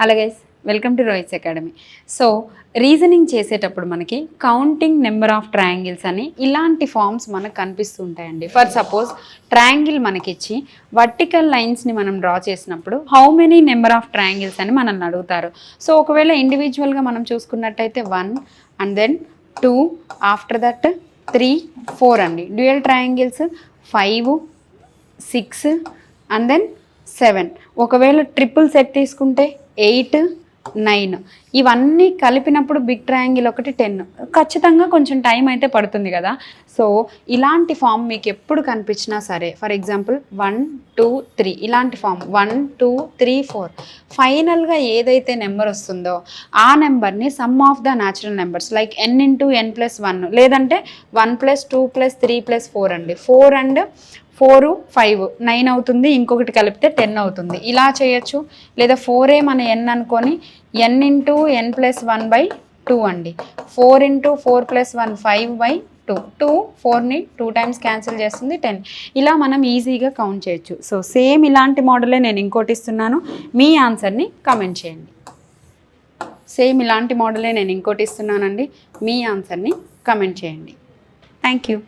Hello guys welcome to Rohit's academy so reasoning చేసేటప్పుడు మనకి counting number of triangles అని ఇలాంటి ఫామ్స్ మనకు కనిపిస్తూ ఉంటాయండి ఫర్ సపోజ్ ట్రయాంగిల్ మనకిచ్చి వర్టికల్ లైన్స్ని మనం డ్రా చేసినప్పుడు how many number of triangles అని మనల్ని అడుగుతారు. సో ఒకవేళ ఇండివిజువల్గా మనం చూసుకున్నట్టయితే one and then two after that three four అండి. Dual triangles five six and then seven. ఒకవేళ ట్రిపుల్ సెట్ తీసుకుంటే ఎయిట్ నైన్. ఇవన్నీ కలిపినప్పుడు బిగ్ ట్రయాంగిల్ ఒకటి టెన్. ఖచ్చితంగా కొంచెం టైం అయితే పడుతుంది కదా. సో ఇలాంటి ఫామ్ మీకు ఎప్పుడు కనిపించినా సరే for example one two three ఇలాంటి form one two three four. ఫైనల్గా ఏదైతే నెంబర్ వస్తుందో ఆ నెంబర్ని sum of the natural numbers like N into N plus one లేదంటే one plus two plus three plus four అండి. Four and four five nine అవుతుంది ఇంకొకటి కలిపితే టెన్ అవుతుంది. ఇలా చేయొచ్చు. లేదా ఫోర్ ఏ మన ఎన్ అనుకొని N into N plus one by two అండి. Four into four plus one five by two. Two ఫోర్ని two times cancel చేస్తుంది టెన్. ఇలా మనం ఈజీగా కౌంట్ చేయొచ్చు. సో సేమ్ ఇలాంటి మోడలే నేను ఇంకోటి ఇస్తున్నాను. మీ ఆన్సర్ని కమెంట్ చేయండి. సేమ్ ఇలాంటి మోడలే నేను ఇంకోటి ఇస్తున్నానండి. మీ ఆన్సర్ని కమెంట్ చేయండి. Thank you.